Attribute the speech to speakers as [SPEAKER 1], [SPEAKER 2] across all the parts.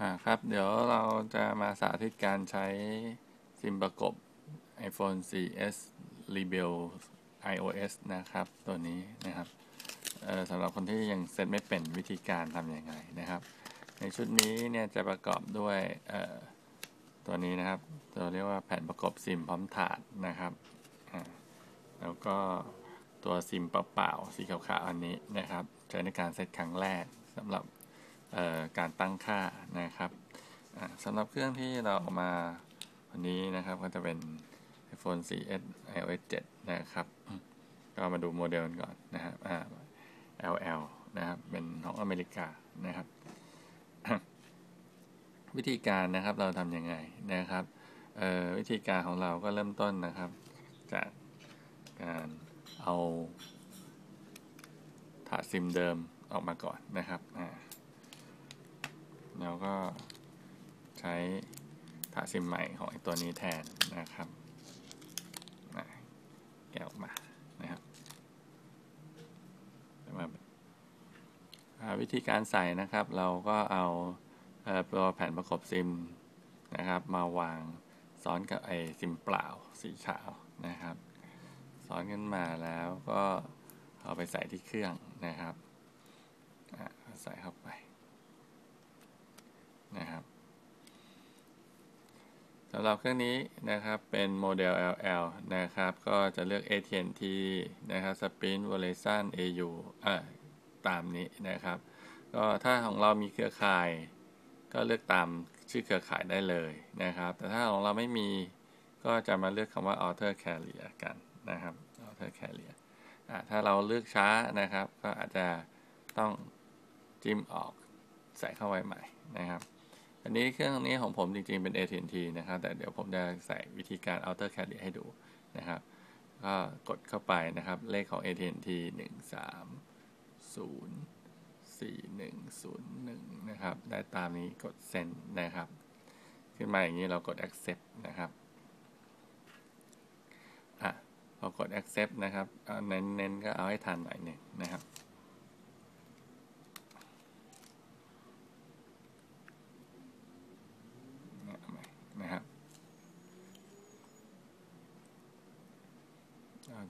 [SPEAKER 1] อ่าครับ เดี๋ยวเราจะมาสาธิตการใช้ซิมประกบ iPhone 4s Rebel iOS นะครับ ตัวนี้นะครับสำหรับคนที่ยังเซตไม่เป็นวิธีการทำยังไงนะครับ ในชุดนี้เนี่ยจะประกอบด้วยตัวนี้นะครับ ตัวเรียกว่าแผ่นประกบซิมพร้อมถาดนะครับ แล้วก็ตัวซิมเปล่าๆสีขาวๆอันนี้นะครับ ใช้ในการเซตครั้งแรกสำหรับ การตั้งค่านะครับสำหรับเครื่องที่เราเอามาวันนี้นะครับก็จะเป็น iPhone 4s iOS 7 นะครับ ก็มาดูโมเดลกันก่อนนะครับ LL นะครับ เป็นของอเมริกานะครับ วิธีการนะครับเราทำยังไงนะครับวิธีการของเราก็เริ่มต้นนะครับ จากการเอาถาดซิมเดิมออกมาก่อนนะครับ แล้วก็ใช้ถาซิมใหม่ของตัวนี้แทนนะครับแกะออกมานะครับวิธีการใส่นะครับเราก็เอาตัวแผ่นประกบซิมนะครับ มาวางซ้อนกับไอซิมเปล่าสีขาวนะครับซ้อนกันมาแล้วก็เอาไปใส่ที่เครื่องนะครับใส่เข้าไปนะครับ สำหรับเครื่องนี้นะครับเป็นโมเดล LL นะครับ ก็จะเลือก AT&T นะครับ Sprint Verizon AU อ่าตามนี้นะครับ ก็ถ้าของเรามีเครือข่าย ก็เลือกตามชื่อเครือข่ายได้เลยนะครับ แต่ถ้าของเราไม่มีก็จะมาเลือกคำว่า Alter Carrier กันนะครับ Alter Carrier อ่าถ้าเราเลือกช้านะครับ ก็อาจจะต้องจิ้มออกใส่เข้าไว้ใหม่นะครับ อันนี้เครื่องนี้ของผมจริงๆเป็น AT&T นะครับ แต่เดี๋ยวผมจะใส่วิธีการ outer carrier ให้ดูนะครับ ก็กดเข้าไปนะครับ เลขของ AT&T 1 3 0 4 1 0 1 นะครับ ได้ตามนี้กด send นะครับ ขึ้นมาอย่างนี้เรากด accept นะครับอะพอกด accept นะครับเอาเน้นๆก็เอาให้ทันหน่อยหนึ่งนะครับ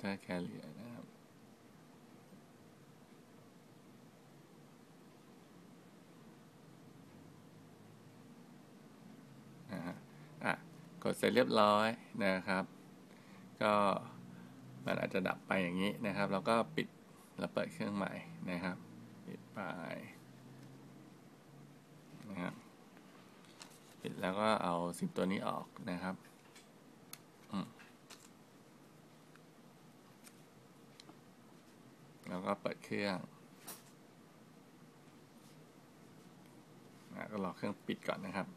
[SPEAKER 1] ถ้าแคเรียนะครับ นะฮะอะ กดเสร็จเรียบร้อยนะครับ ก็มันอาจจะดับไปอย่างนี้นะครับแล้วก็ปิดแล้วเปิดเครื่องใหม่นะครับ ปิดไปนะครับ ปิดแล้วก็เอาสิบตัวนี้ออกนะครับแล้ว ก็เปิดเครื่องก็รอเครื่องปิดก่อนนะครับ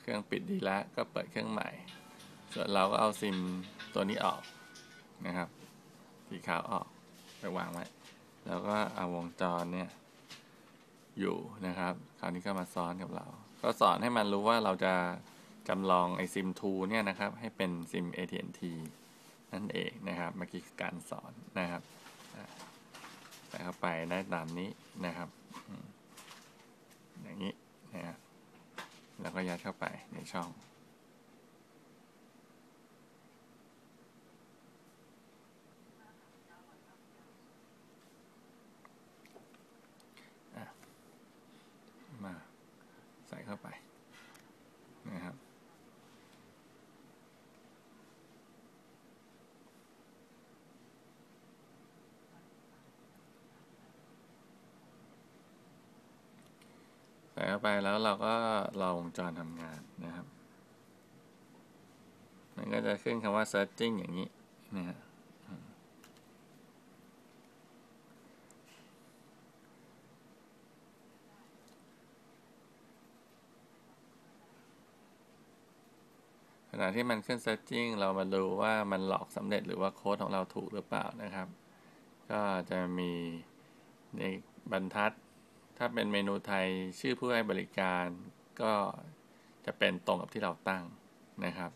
[SPEAKER 1] เครื่องปิดดีแล้วก็เปิดเครื่องใหม่ ส่วนเราก็เอาซิมตัวนี้ออกนะครับ สีขาวออกไปวางไว้ แล้วก็เอาวงจรเนี่ยอยู่นะครับ คราวนี้ก็มาซ้อนกับเรา ก็สอนให้มันรู้ว่าเราจะ จำลองไอซิมทูเนี่ยนะครับ ให้เป็นซิม AT&T นั่นเองนะครับ เมื่อกี้การสอนนะครับใส่เข้าไปได้ตามนี้นะครับ อย่างนี้นะครับแล้วก็ยัดเข้าไปในช่องมาใส่เข้าไปนะครับใส่เข้า ไปแล้วเราก็รอวงจรทำงานนะครับ มันก็จะขึ้นคำว่า searching อย่างนี้นะฮะขณะที่มันขึ้น searching เรามาดูว่ามันหลอกสำเร็จหรือว่าโค้ดของเราถูกหรือเปล่านะครับ ก็จะมีในบรรทัด ถ้าเป็นเมนูไทยชื่อผู้ให้บริการก็จะเป็นตรงกับที่เราตั้งนะครับ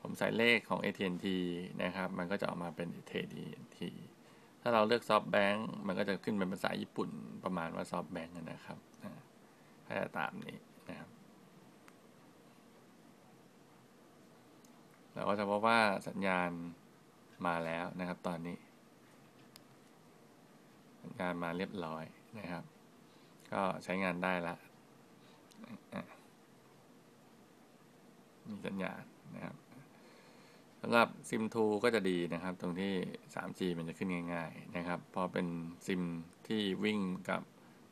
[SPEAKER 1] ผมใส่เลขของ AT&T นะครับ มันก็จะออกมาเป็น AT&T ถ้าเราเลือกซอฟแบงก์มันก็จะขึ้นเป็นภาษาญี่ปุ่นประมาณว่าซอฟแบงก์นะครับถ้าจะตามนี้นะครับเราก็จะพบว่าสัญญาณมาแล้วนะครับ ตอนนี้ สัญญาณมาเรียบร้อยนะครับ ก็ใช้งานได้ละมีสัญญาณนะครับสำหรับซิม2ก็จะดีนะครับ ตรงที่ 3G มันจะขึ้นง่าย ๆ นะครับ พอเป็นซิมที่วิ่งกับ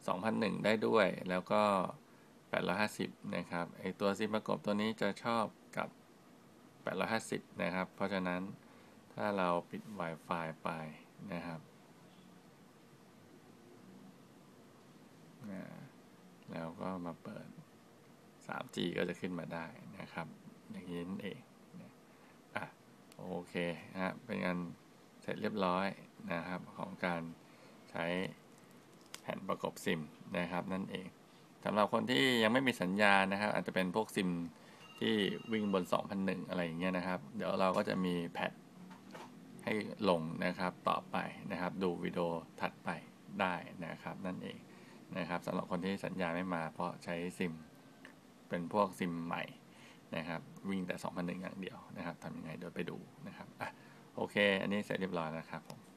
[SPEAKER 1] 2001 ได้ด้วย แล้วก็ 850 นะครับไอตัวซิมประกบตัวนี้จะชอบกับ 850 นะครับ เพราะฉะนั้นถ้าเราปิด Wi-Fi ไปนะครับ แล้วก็มาเปิด 3G ก็จะขึ้นมาได้นะครับ อย่างนี้นั่นเองอะโอเคนะฮะเป็นงานเสร็จเรียบร้อยนะครับของการใช้แผ่นประกบซิมนะครับนั่นเองสำหรับคนที่ยังไม่มีสัญญาณนะครับ อาจจะเป็นพวกซิมที่วิ่งบน 2001 อะไรอย่างเงี้ยนะครับ เดี๋ยวเราก็จะมีแพทให้ลงนะครับต่อไปนะครับ ดูวิดีโอถัดไปได้นะครับ นั่นเอง นะครับสำหรับคนที่สัญญาไม่มา เพราะใช้ซิม เป็นพวกซิมใหม่นะครับ วิ่งแต่2001อย่างเดียวนะครับทำยังไงเดี๋ยวไปดูนะครับอะโอเค อันนี้เสร็จเรียบร้อยนะครับผม